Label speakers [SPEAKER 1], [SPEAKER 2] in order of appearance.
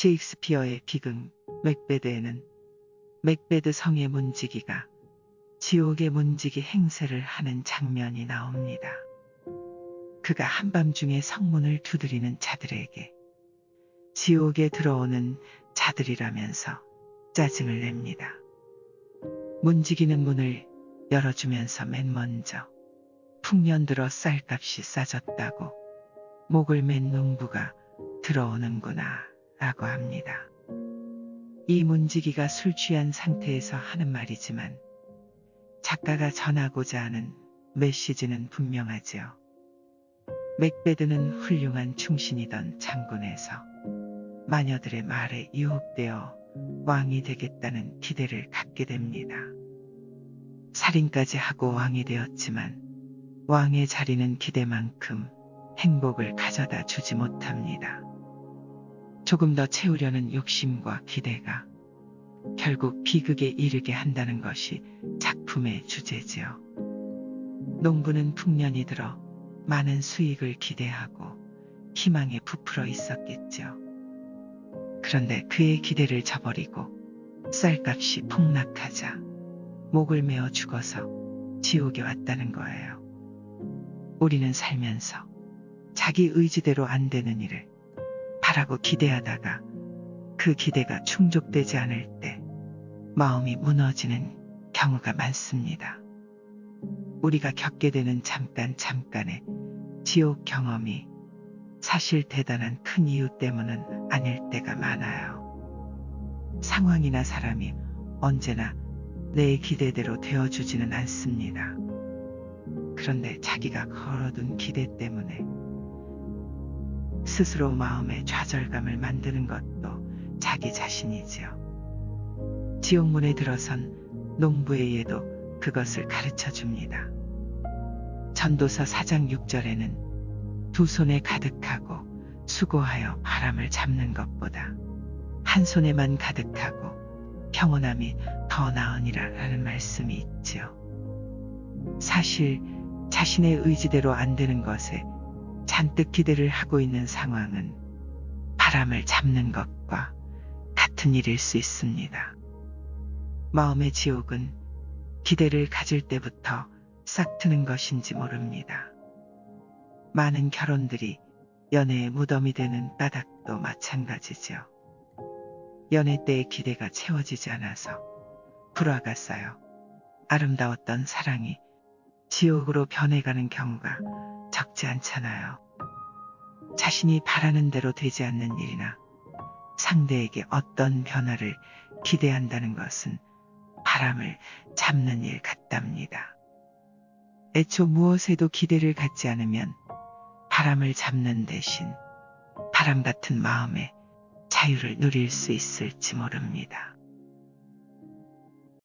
[SPEAKER 1] 셰익스피어의 비극 맥베드에는 맥베드 성의 문지기가 지옥의 문지기 행세를 하는 장면이 나옵니다. 그가 한밤중에 성문을 두드리는 자들에게 지옥에 들어오는 자들이라면서 짜증을 냅니다. 문지기는 문을 열어주면서 맨 먼저 풍년 들어 쌀값이 싸졌다고 목을 맨 농부가 들어오는구나 라고 합니다. 이 문지기가 술 취한 상태에서 하는 말이지만 작가가 전하고자 하는 메시지는 분명하지요. 맥베드는 훌륭한 충신이던 장군에서 마녀들의 말에 유혹되어 왕이 되겠다는 기대를 갖게 됩니다. 살인까지 하고 왕이 되었지만 왕의 자리는 기대만큼 행복을 가져다 주지 못합니다. 조금 더 채우려는 욕심과 기대가 결국 비극에 이르게 한다는 것이 작품의 주제지요. 농부는 풍년이 들어 많은 수익을 기대하고 희망에 부풀어 있었겠죠. 그런데 그의 기대를 저버리고 쌀값이 폭락하자 목을 메어 죽어서 지옥에 왔다는 거예요. 우리는 살면서 자기 의지대로 안 되는 일을 바라고 기대하다가 그 기대가 충족되지 않을 때 마음이 무너지는 경우가 많습니다. 우리가 겪게 되는 잠깐 잠깐의 지옥 경험이 사실 대단한 큰 이유 때문은 아닐 때가 많아요. 상황이나 사람이 언제나 내 기대대로 되어주지는 않습니다. 그런데 자기가 걸어둔 기대 때문에 스스로 마음의 좌절감을 만드는 것도 자기 자신이지요. 지옥문에 들어선 농부의 예도 그것을 가르쳐 줍니다. 전도서 4장 6절에는 두 손에 가득하고 수고하여 바람을 잡는 것보다 한 손에만 가득하고 평온함이 더 나으니라 라는 말씀이 있지요. 사실 자신의 의지대로 안 되는 것에 잔뜩 기대를 하고 있는 상황은 바람을 잡는 것과 같은 일일 수 있습니다. 마음의 지옥은 기대를 가질 때부터 싹 트는 것인지 모릅니다. 많은 결혼들이 연애의 무덤이 되는 까닭도 마찬가지죠. 연애 때의 기대가 채워지지 않아서 불화가 쌓여 아름다웠던 사랑이 지옥으로 변해가는 경우가 적지 않잖아요. 자신이 바라는 대로 되지 않는 일이나 상대에게 어떤 변화를 기대한다는 것은 바람을 잡는 일 같답니다. 애초 무엇에도 기대를 갖지 않으면 바람을 잡는 대신 바람 같은 마음에 자유를 누릴 수 있을지 모릅니다.